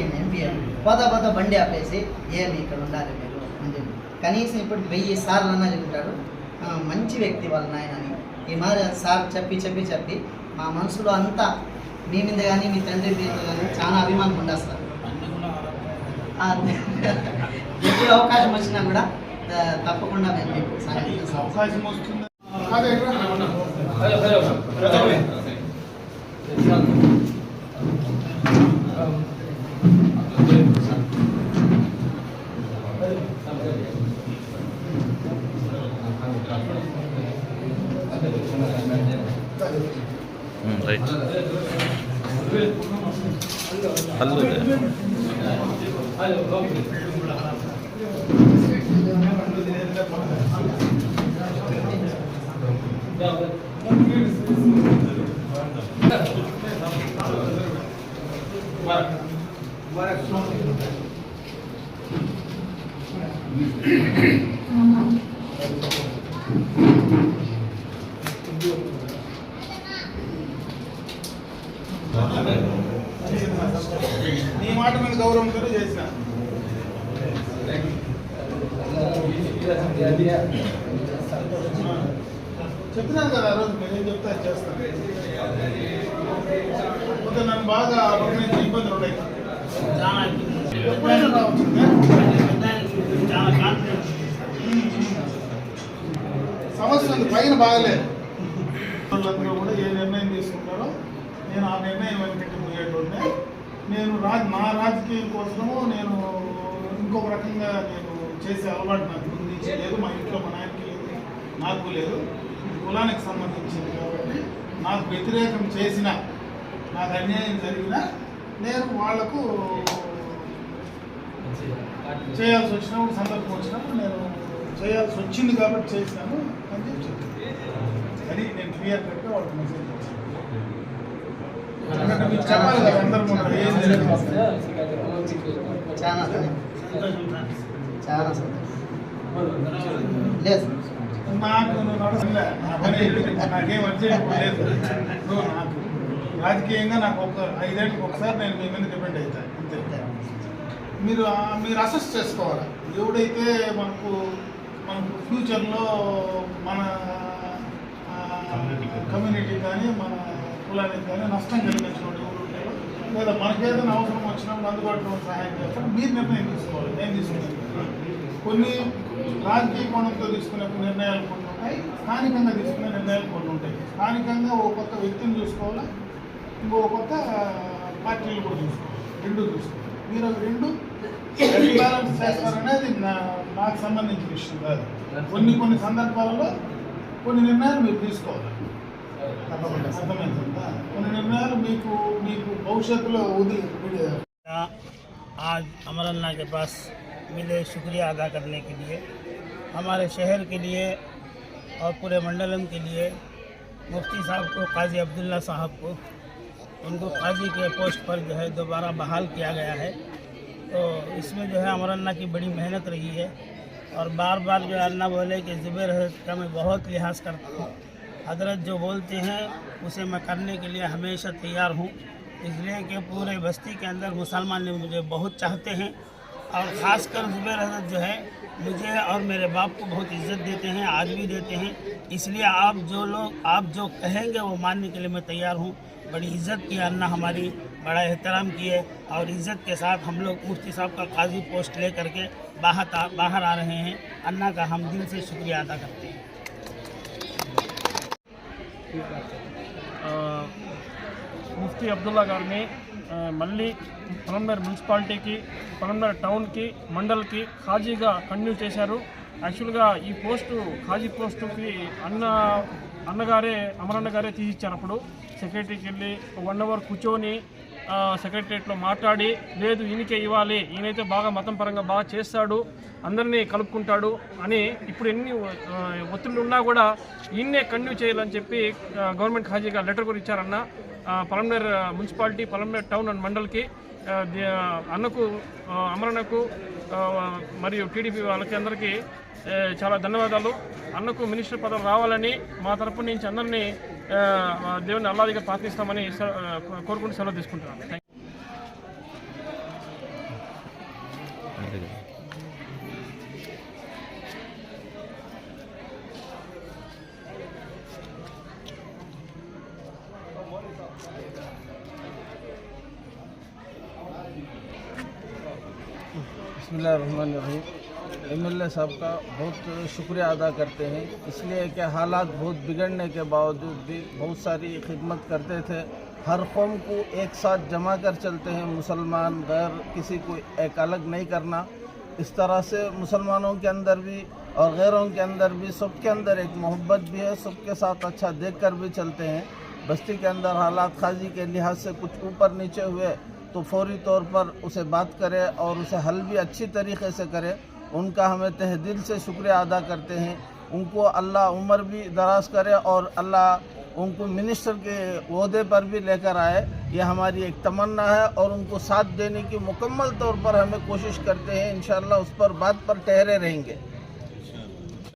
MP MP పోతా పోతా బండి ఆపేసి ఏమి ఇక్కడ ఉండాలి మీరు అని కనీసం ఇప్పుడు వెయ్యి సార్లు అన్నా చెప్తాడు "ఆ, మంచి వ్యక్తి వాళ్ళ నాయన అని ఈ మాదిరి సార్ చెప్పి చెప్పి చెప్పి మా మనసులో అంతా మీ మీద కానీ మీ తండ్రి మీద కానీ చాలా అభిమానం ఆ, ఎప్పుడు అవకాశం వచ్చినా కూడా తప్పకుండా మేము మీకు సహాయం చేస్తాం. అవకాశం వస్తుంది. Mm, right. Hello there. Thank you. నీ మాట మీద గౌరవంతో చేసిన చెప్తున్నాను కదా ఆ రోజు నేనేం చెప్తా చేస్తాను కొంత నన్ను బాగా నుంచి ఇబ్బందులు ఉన్నాయి ఎప్పుడైనా రావచ్చు సమస్య ఉంది పైన బాగలేదు వాళ్ళందరూ కూడా ఏ నిర్ణయం తీసుకుంటారో నేను ఆ నిర్ణయం వెనకటి పోయేటోడినే నేను రాజ్ నా రాజకీయం కోసము నేను ఇంకొక రకంగా నేను చేసే అలవాటు నాకు ముందు నుంచి లేదు మా ఇంట్లో మా నాయనకి లేదు నాకు లేదు. కులానికి సంబంధించింది కాబట్టి నాకు వ్యతిరేకం చేసిన నాకు అన్యాయం జరిగినా నేను వాళ్ళకు చేయాల్సి వచ్చినప్పుడు సందర్భం వచ్చినప్పుడు నేను చేయాల్సి వచ్చింది కాబట్టి చేసినాను అని చెప్పి అది నేను క్లియర్ కట్గా వాళ్ళకి మెసేజ్ చేశాను. లేదు. నాకు. నాకేం లేదు. రాజకీయంగా నాకు ఒక ఐదేళ్ళకి ఒకసారి నేను మీ మీద డిపెండ్ అవుతాను అంతే. మీరు మీరు అసెస్ చేసుకోవాలి? ఎవడైతే మనకు మనకు ఫ్యూచర్లో మన కమ్యూనిటీ కానీ మన అనేది కానీ నష్టం కలిగించినటువంటి ఊరు ఎవరు లేదా మనకేదైనా అవసరం వచ్చినప్పుడు అందుబాటులో సహాయం చేస్తారు. మీరు నిర్ణయం తీసుకోవాలి. నేను తీసుకున్నాను కొన్ని రాజకీయ కోణంతో తీసుకునే నిర్ణయాలు కొన్ని ఉంటాయి. స్థానికంగా తీసుకునే నిర్ణయాలు కొన్ని ఉంటాయి. స్థానికంగా ఓ కొత్త వ్యక్తిని చూసుకోవాలా? ఇంకో కొత్త పార్టీలు కూడా చూసుకోవాలి. రెండు చూసుకోవాలి. మీరు రెండు బ్యాలెన్స్ చేస్తారనేది నా నాకు సంబంధించిన విషయం కాదు. కొన్ని కొన్ని సందర్భాలలో కొన్ని నిర్ణయాలు మీరు తీసుకోవాలి. తప్పకుండా సార్ అర్థమవుతుందా కొన్ని నిర్ణయాలు మీకు మీకు భవిష్యత్తులో వదిలి విడి- आज अमर अल्लाह के पास मिले शुक्रिया अदा करने के लिए हमारे शहर के लिए और पूरे मंडलम के लिए मुफ्ती साहब को काजी अब्दुल्ला साहब को उनको काजी के पोस्ट पर जो है दोबारा बहाल किया गया है तो इसमें जो है अमर अल्लाह की बड़ी मेहनत रही है और बार बार जो है अल्लाह बोले कि ज़ुबैर हजरत का मैं बहुत लिहाज करता हूँ हज़रत जो बोलते हैं, उसे मैं करने के लिए हमेशा तैयार हूँ। इसलिए कि पूरे बस्ती के अंदर मुसलमान लोग मुझे बहुत चाहते हैं और ख़ासकर ज़ुबैर हज़रत जो है, मुझे और मेरे बाप को बहुत इज़्ज़त देते हैं, आज भी देते हैं। इसलिए आप जो लोग, आप जो कहेंगे, वो मानने के लिए मैं तैयार हूँ। बड़ी इज़्ज़त की अन्ना हमारी बड़ा एहतराम किए और इज़्ज़त के साथ हम लोग मुफ्ती साहब का काजी पोस्ट ले करके बाहर बाहर आ रहे हैं। अन्ना का हम दिल से शुक्रिया अदा करते हैं। ముఫ్తీ అబ్దుల్లా గారిని మళ్ళీ పొలంబర్ మున్సిపాలిటీకి పొలంబర్ టౌన్కి మండల్కి ఖాజీగా కంటిన్యూ చేశారు. యాక్చువల్గా ఈ పోస్టు ఖాజీ పోస్టుకి అన్న అన్నగారే అమరన్న గారే తీసిచ్చారు సెక్రటరీకి వెళ్ళి వన్ అవర్ కూర్చొని సెక్రటరియట్లో మాట్లాడి లేదు ఈయనకే ఇవ్వాలి. ఈయనైతే బాగా మతం పరంగా బాగా చేస్తాడు. అందరినీ కలుపుకుంటాడు అని ఇప్పుడు ఎన్ని ఒత్తిళ్ళు ఉన్నా కూడా ఈయన్నే కంటిన్యూ చేయాలని చెప్పి గవర్నమెంట్ హాజీగా లెటర్ కూడా ఇచ్చారన్న. Palamaner municipality Palamaner town and మండల్కి అన్నకు అమరణకు మరియు టీడీపీ వాళ్ళకి అందరికీ చాలా ధన్యవాదాలు. అన్నకు మినిస్టర్ పదవి రావాలని మా తరపు నుంచి అందరినీ దేవుని అల్లాదిగా ప్రార్థిస్తామని కోరుకుంటూ సెలవు తీసుకుంటున్నాను. థ్యాంక్ बिस्मिल्लाहिर्रहमानिर्रहीम। एम साहब का बहुत शुक्रिया अदा करते हैं। इसलिए कि हालात बहुत बिगड़ने के बावजूद भी बहुत सारी खिदमत करते थे। हर कौम को एक साथ जमा कर चलते हैं मुसलमान, गैर किसी को एक अलग नहीं करना। इस तरह से मुसलमानों के अंदर भी और गैरों के अंदर भी सबके अंदर एक मोहब्बत भी है, सबके साथ अच्छा देख कर भी चलते हैं। बस्ती के अंदर हालात खाजी के लिहाज से कुछ ऊपर नीचे हुए। तो फौरी तौर पर उसे बात करें और उसे हल भी अच्छी तरीके से करें। उनका हमें तह दिल से शुक्रिया अदा करते हैं। उनको अल्लाह उम्र भी दराज करे और अल्लाह उनको मिनिस्टर के अहदे पर भी लेकर आए। ये हमारी एक तमन्ना है और उनको साथ देने की मुकम्मल तौर पर हमें कोशिश करते हैं। इंशाल्लाह उस पर बात पर ठहरे रहेंगे।